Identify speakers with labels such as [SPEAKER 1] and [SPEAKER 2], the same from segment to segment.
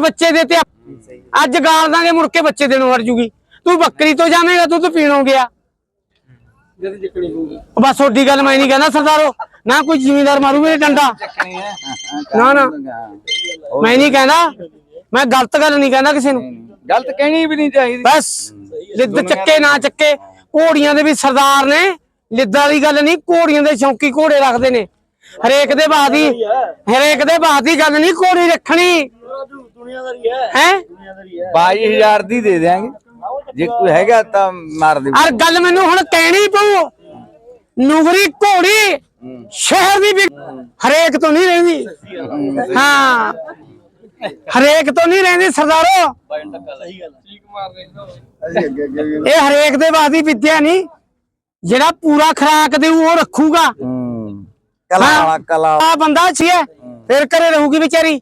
[SPEAKER 1] ਚਾਰ ਬੱਚੇ ਦੇ ਤੇ ਅੱਜ ਗਾਲ ਦਾਂਗੇ ਮੁੜ ਕੇ ਬੱਚੇ ਦੇਣੋਂ ਹਟ ਜੂਗੀ। ਤੂੰ ਬੱਕਰੀ ਤੋਂ ਜਾਵੇਂਗਾ ਤੂੰ ਤਾਂ ਪੀਣੋਂ ਗਿਆ। ਬਸ ਛੋਟੀ ਗੱਲ ਮੈਂ ਨਹੀਂ ਕਹਿੰਦਾ ਸਰਦਾਰੋ। ਨਾ ਕੋਈ ਜ਼ਿਮੀਂਦਾਰ ਮਾਰੂ ਮੇਰੇ ਡੰਡਾ। ਨਾ ਨਾ। ਮੈਂ ਨਹੀਂ ਕਹਿੰਦਾ। ਮੈਂ ਗਲਤ ਗੱਲ ਨਹੀਂ ਕਹਿੰਦਾ ਕਿਸੇ ਨੂੰ।
[SPEAKER 2] ਗਲਤ ਕਹਿਣੀ ਵੀ ਨਹੀਂ ਚਾਹੀਦੀ।
[SPEAKER 1] ਬਸ ਲਿੱਦ ਚੱਕੇ ਨਾ ਚੱਕੇ। ਘੋੜੀਆਂ ਦੇ ਵੀ ਸਰਦਾਰ ਨੇ। ਲਿੱਦਾਂ ਦੀ ਗੱਲ ਨਹੀਂ ਘੋੜੀਆਂ ਦੇ ਸ਼ੌਂਕੀ ਘੋੜੇ ਰੱਖਦੇ ਨੇ। ਹਰੇਕ ਦੇ ਬਾਦ ਹੀ ਹਰੇਕ ਦੇ ਬਾਦ ਦੀ ਗੱਲ ਨਹੀਂ ਘੋੜੀ ਰੱਖਣੀ। ਹੈ।
[SPEAKER 2] 22000 ਦੀ ਦੇ ਦਿਆਂਗੇ। ਜੇ ਕੋਈ ਹੈਗਾ ਤਾਂ ਮਾਰ ਦੇ
[SPEAKER 1] ਔਰ ਗੱਲ ਮੈਨੂੰ ਹੁਣ ਕਹਿਣੀ ਪਊ। ਨੁਗਰੀ ਘੋੜੀ ਸ਼ਹਿਰ ਦੀ ਵੀ ਹਰੇਕ ਤੋਂ ਨਹੀਂ ਰਹਿੰਦੀ। ਹਾਂ। ਹਰੇਕ ਤੋਂ ਨਹੀਂ ਰਹਿੰਦੀ ਸਰਦਾਰੋ। ਇਹ ਹਰੇਕ ਦੇ ਬਾਦੀ ਵਿਦਿਆ ਨਹੀਂ। ਜਿਹੜਾ ਪੂਰਾ ਖਰਾਕ ਦੇਊ ਉਹ ਰੱਖੂਗਾ।
[SPEAKER 2] ਹੂੰ। ਕਲਾ ਵਾਲਾ ਕਲਾ
[SPEAKER 1] ਆ ਬੰਦਾ ਛੀਏ ਫਿਰ ਘਰੇ ਰਹੂਗੀ ਵਿਚਾਰੀ?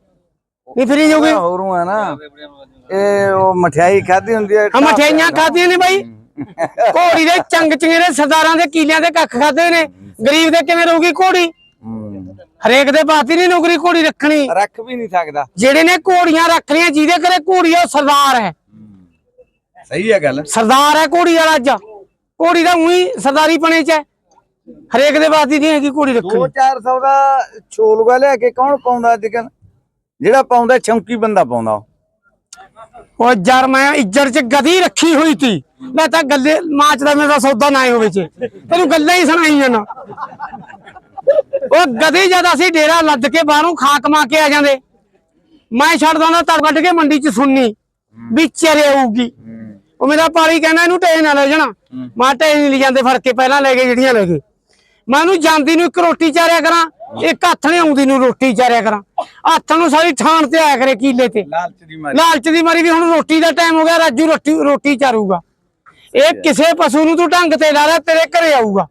[SPEAKER 1] ਨਹੀਂ ਫਰੀ ਜਾਊਗੀ?
[SPEAKER 2] ਹੋਰੂ ਹੈ ਨਾ। ਇਹ ਉਹ ਮਠਿਆਈ ਖਾਦੀ ਹੁੰਦੀ ਹੈ
[SPEAKER 1] ਮਠਿਆਈਆਂ ਖਾਧੀਆਂ ਨੇ ਬਾਈ। ਘੋੜੀ ਦੇ ਚੰਗ ਚੰਗੇਰੇ ਸਰਦਾਰਾਂ ਦੇ ਕੀਲਿਆਂ ਦੇ ਕੱਖ ਖਾਦੇ ਨੇ। ਗਰੀਬ ਦੇ ਕਿਵੇਂ ਰਹੂਗੀ ਘੋੜੀ। ਹਰੇਕ ਦੇ ਬਾਤੀ ਨਹੀਂ ਨੌਕਰੀ ਘੋੜੀ ਰੱਖਣੀ।
[SPEAKER 2] ਰੱਖ ਵੀ ਨਹੀਂ ਸਕਦਾ।
[SPEAKER 1] ਜਿਹੜੇ ਨੇ ਘੋੜੀਆਂ ਰੱਖਣੀਆਂ ਜਿਹਦੇ ਘਰੇ ਘੋੜੀ ਉਹ ਸਰਦਾਰ ਹੈ।
[SPEAKER 2] ਸਹੀ ਹੈ ਗੱਲ।
[SPEAKER 1] ਸਰਦਾਰ ਹੈ ਘੋੜੀ ਵਾਲਾ ਅੱਜ। ਘੋੜੀ ਦਾ ਉਹੀ ਸਰਦਾਰੀ ਪਣੇ ਚ ਹੈ। ਹਰੇਕ ਦੇ ਬਾਤੀ ਨਹੀਂ ਹੈਗੀ ਘੋੜੀ ਰੱਖਣੀ।
[SPEAKER 2] 2-400 ਦਾ ਛੋਲੂਗਾ ਲਿਆ ਕੇ ਕੌਣ ਪਾਉਂਦਾ ਅੱਜ ਕੱਲ ਜਿਹੜਾ ਪਾਉਂਦਾ ਚੌਂਕੀ ਬੰਦਾ ਪਾਉਂਦਾ ਉਹ।
[SPEAKER 1] ਜਰ ਮੈਂ ਇੱਜੜ ਚ ਗਦੀ ਰੱਖੀ ਹੋਈ ਤੀ। ਮੈਂ ਤਾਂ ਗੱਲੇ ਮਾਚ ਦਾ ਮੇਰਾ ਸੌਦਾ ਨਾ ਹੋਵੇ ਚ। ਤੈਨੂੰ ਗੱਲਾਂ ਹੀ ਸੁਣਾਈ ਜਾਣਾ ਉਹ ਗਦੀ ਜਦ ਅਸੀਂ ਡੇਰਾ ਲੱਦ ਕੇ ਬਾਹਰੋਂ ਖਾਕ ਮਾ ਕੇ ਆ ਜਾਂਦੇ। ਮੈਂ ਛੱਡ ਦਾਂਦਾ ਤਾਂ ਕੱਢ ਕੇ ਮੰਡੀ ਚ ਸੁਣਨੀ ਵੀ ਚਰੇ ਆਊਗੀ। ਉਹ ਮੇਰਾ ਪਾਲੀ ਕਹਿੰਦਾ ਇਹਨੂੰ ਟੇ ਨਾ ਲੈ ਜਾਣਾ। ਮੈਂ ਟੇ ਨਹੀਂ ਲੈ ਜਾਂਦੇ ਫੜ ਕੇ ਪਹਿਲਾਂ ਲੈ ਗਏ ਜਿਹੜੀਆਂ ਲੈ ਗਏ। ਮੈਂ ਉਹਨੂੰ ਜਾਂਦੀ ਨੂੰ ਇੱਕ ਰੋਟੀ ਚਾਰਿਆ ਕਰਾਂ ਇੱਕ ਹੱਥ ਨੇ ਆਉਂਦੀ ਨੂੰ ਰੋਟੀ ਚਾਰਿਆ ਕਰਾਂ। ਹੱਥ ਨੂੰ ਸਾਰੀ ਥਾਣ ਤੇ ਆਇਆ ਕਰੇ ਕੀਲੇ ਤੇ।
[SPEAKER 2] ਲਾਲਚ ਦੀ ਮਾਰੀ।
[SPEAKER 1] ਲਾਲਚ ਦੀ ਮਾਰੀ ਵੀ ਹੁਣ ਰੋਟੀ ਦਾ ਟਾਈਮ ਹੋ ਗਿਆ ਰਾਜੂ ਰੋਟੀ ਰੋਟੀ ਚਾਰੂਗਾ। ਇਹ ਕਿਸੇ ਪਸ਼ੂ ਨੂੰ ਤੂੰ ਢੰਗ ਤੇ ਲਾ ਲੈ ਤੇਰੇ ਘਰੇ ਆਊਗਾ।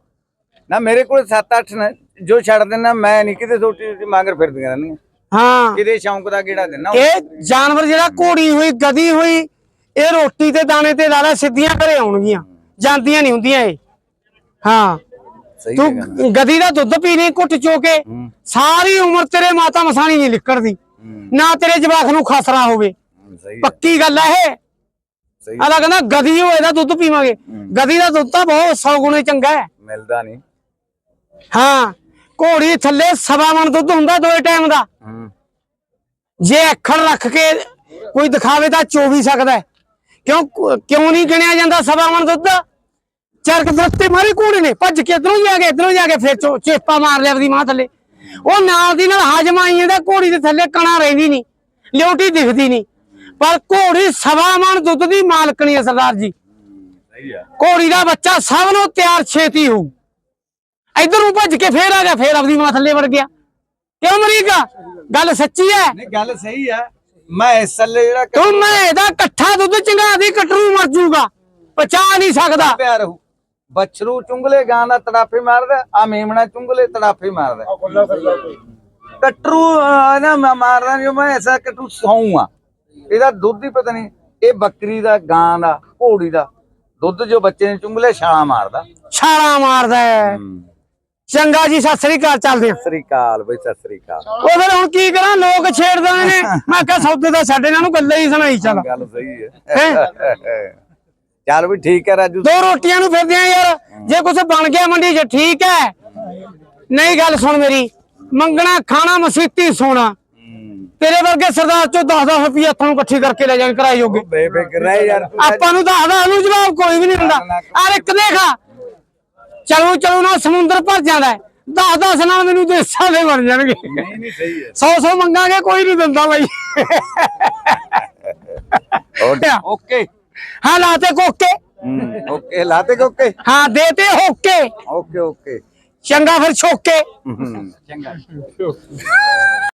[SPEAKER 2] ਨਾ ਮੇਰੇ ਕੋਲ 7-8 ਨੇ ਜੋ ਛੱਡ ਦੇਣਾ ਮੈਂ ਨਹੀਂ ਕਿਤੇ ਛੋਟੀ ਛੋਟੀ ਮੰਗਰ ਫਿਰਦੀਆਂ ਰਹਿੰਦੀਆਂ।
[SPEAKER 1] ਹਾਂ।
[SPEAKER 2] ਕਿਤੇ ਸ਼ੌਂਕ ਦਾ ਕਿਹੜਾ ਦੇਣਾ
[SPEAKER 1] ਇਹ ਜਾਨਵਰ ਜਿਹੜਾ ਘੋੜੀ ਹੋਈ ਗਦੀ ਹੋਈ ਇਹ ਰੋਟੀ ਤੇ ਦਾਣੇ ਤੇ ਲਾ ਲੈ ਸਿੱਧੀਆਂ ਘਰੇ ਆਉਣਗੀਆਂ। ਜਾਂਦੀਆਂ ਨਹੀਂ ਹੁੰਦੀਆਂ ਇਹ। ਹਾਂ।
[SPEAKER 2] ਸਹੀ
[SPEAKER 1] ਤੂੰ ਗਦੀ ਦਾ ਦੁੱਧ ਪੀਣੀ ਘੁੱਟ ਚੋ ਕੇ। ਸਾਰੀ ਉਮਰ ਤੇਰੇ ਮਾਤਾ ਮਸਾਣੀ ਨਹੀਂ ਲਿਕੜਦੀ। ਨਾ ਤੇਰੇ ਜਵਾਕ ਨੂੰ ਖਸਰਾ ਹੋਵੇ।
[SPEAKER 2] ਸਹੀ
[SPEAKER 1] ਪੱਕੀ ਗੱਲ ਹੈ ਇਹ।
[SPEAKER 2] ਸਹੀ
[SPEAKER 1] ਅਲਾ ਕਹਿੰਦਾ ਗਦੀ ਹੋਏ ਦਾ ਦੁੱਧ ਪੀਵਾਂਗੇ। ਗਦੀ ਦਾ ਦੁੱਧ ਤਾਂ ਬਹੁਤ 100 ਗੁਣੇ ਚੰਗਾ ਹੈ।
[SPEAKER 2] ਮਿਲਦਾ ਨਹੀਂ।
[SPEAKER 1] ਹਾਂ ਘੋੜੀ ਥੱਲੇ ਸਵਾ ਮਣ ਦੁੱਧ ਹੁੰਦਾ ਦੋਏ ਟਾਈਮ ਦਾ। ਜੇ ਅੱਖਰ ਰੱਖ ਕੇ ਕੋਈ ਦਿਖਾਵੇ ਤਾਂ ਚੋ ਵੀ ਸਕਦਾ। ਕਿਉਂ ਕਿਉਂ ਨਹੀਂ ਗਿਣਿਆ ਜਾਂਦਾ ਸਵਾ ਮਣ ਦੁੱਧ? ਚਰਕ ਦਰਤੇ ਮਾਰੇ ਘੋੜੇ ਨੇ ਭੱਜ ਕੇ ਇਧਰੋਂ ਜਾ ਕੇ ਇਧਰੋਂ ਜਾ ਕੇ ਫਿਰ ਚੇਪਾ ਮਾਰ ਲਿਆ ਆਪਦੀ ਮਾਂ ਥੱਲੇ। ਉਹ ਨਾਲ ਦੀ ਨਾਲ ਹਜਮ ਆਈ ਘੋੜੀ ਦੇ ਥੱਲੇ ਕਣਾ ਰਹਿੰਦੀ ਨਹੀਂ ਲਿਉਟੀ ਦਿਖਦੀ ਨਹੀਂ। ਪਰ ਘੋੜੀ ਸਵਾ ਮਣ ਦੁੱਧ ਦੀ ਮਾਲਕਣੀ ਹੈ ਸਰਦਾਰ ਜੀ। ਘੋੜੀ ਦਾ ਬੱਚਾ ਸਭ ਨੂੰ ਤਿਆਰ ਛੇਤੀ ਹੋਊ। ਇਧਰ ਭੱਜ ਕੇ ਫੇਰ ਆ ਗਿਆ ਫੇਰ ਆਪਦੀ ਮਾਂ ਥੱਲੇ ਵੜ ਗਿਆ। ਕਿਉਂ ਮਰੀਗਾ ਗੱਲ ਸੱਚੀ ਹੈ।
[SPEAKER 2] ਨਹੀਂ ਗੱਲ ਸਹੀ ਆ। ਮੈਂ ਇਸ ਥੱਲੇ ਜਿਹੜਾ
[SPEAKER 1] ਤੂੰ ਮੈਂ ਇਹਦਾ ਇਕੱਠਾ ਦੁੱਧ ਚੰਗਾ ਦੀ ਕਟਰੂ ਮਰ ਜੂਗਾ। ਪਚਾ ਨਹੀਂ ਸਕਦਾ।
[SPEAKER 2] ਪਿਆ ਰਹੂ ਬਛਰੂ ਚੁੰਗਲੇ ਗਾਂ ਦਾ ਤੜਾਫੇ ਮਾਰਦਾ ਆ ਮੇਮਣਾ ਚੁੰਗਲੇ ਤੜਾਫੇ ਮਾਰਦਾ। ਕਟਰੂ ਨਾ ਮੈਂ ਮਾਰਦਾ ਜੋ ਮੈਂ ਐਸਾ ਕਟਰੂ ਸੌਂ ਆ। ਇਹਦਾ ਦੁੱਧ ਹੀ ਪਤਾ ਨਹੀਂ ਇਹ ਬੱਕਰੀ ਦਾ ਗਾਂ ਦਾ ਘੋੜੀ ਦਾ ਦੁੱਧ ਜੋ ਬੱਚੇ ਨੇ ਚੁੰਗਲੇ ਛਾਲਾ ਮਾਰਦਾ।
[SPEAKER 1] ਛਾਲਾ ਮਾਰਦਾ। ਚੰਗਾ ਜੀ ਸਤਿ ਸ੍ਰੀ ਅਕਾਲ ਚੱਲਦੇ ਆ
[SPEAKER 2] ਸਤਿ ਸ੍ਰੀ ਅਕਾਲ ਬਈ ਸਤਿ ਸ੍ਰੀ ਅਕਾਲ।
[SPEAKER 1] ਉਹ ਫਿਰ ਹੁਣ ਕੀ ਕਰਾਂ ਲੋਕ ਛੇੜਦੇ ਨੇ। ਮੈਂ ਕਿਹਾ ਸੌਦੇ ਦਾ ਸਾਡੇ ਨਾਲ ਨੂੰ ਗੱਲਾਂ ਹੀ ਸੁਣਾਈ ਚੱਲ।
[SPEAKER 2] ਗੱਲ ਸਹੀ ਹੈ? ਚੱਲ ਵੀ ਠੀਕ ਹੈ ਰਾਜੂ।
[SPEAKER 1] ਦੋ ਰੋਟੀਆਂ ਨੂੰ ਫਿਰਦੇ ਆ ਯਾਰ। ਜੇ ਕੁਝ ਬਣ ਗਿਆ ਮੰਡੀ 'ਚ ਠੀਕ ਹੈ। ਨਹੀਂ ਗੱਲ ਸੁਣ ਮੇਰੀ। ਮੰਗਣਾ ਖਾਣਾ ਮਸੀਤੀ ਸੋਣਾ ਤੇਰੇ ਵਰਗੇ ਸਰਦਾਰ ਚੋਂ 10-10 ਰੁਪਏ ਹੱਥਾਂ ਇਕੱਠੀ ਕਰਕੇ ਲੈ ਜਾਣ ਕਰਾਈ ਜੋਗੇ।
[SPEAKER 2] ਬੇਫਿਕਰ ਰਹਿ ਯਾਰ।
[SPEAKER 1] ਆਪਾਂ ਨੂੰ ਦੱਸਦਾ ਨੂੰ ਜਵਾਬ ਕੋਈ ਵੀ ਨਹੀਂ ਦਿੰਦਾ। ਆ ਇੱਕ ਦੇਖਾ ਚਲੋ ਚਲੋ ਨਾ ਸਮੁੰਦਰ ਭਰ ਜਾਂਦਾ ਹੈ। 10-10 ਨਾਲ ਮੈਨੂੰ ਦੇਸਾਂ ਦੇ ਬਣ ਜਾਣਗੇ।
[SPEAKER 2] ਨਹੀਂ ਨਹੀਂ ਸਹੀ ਹੈ।
[SPEAKER 1] 100-100 ਮੰਗਾਂਗੇ ਕੋਈ ਨਹੀਂ ਦਿੰਦਾ ਬਾਈ।
[SPEAKER 2] ਓਕੇ।
[SPEAKER 1] ਹਾਂ ਲਾਤੇ ਕੋਕੇ।
[SPEAKER 2] ਓਕੇ ਲਾਤੇ ਕੋਕੇ?
[SPEAKER 1] ਹਾਂ ਦੇਤੇ ਹੋਕੇ।
[SPEAKER 2] Okay okay.
[SPEAKER 1] ਚੰਗਾ ਫਿਰ ਛੋਕੇ।
[SPEAKER 2] ਚੰਗਾ।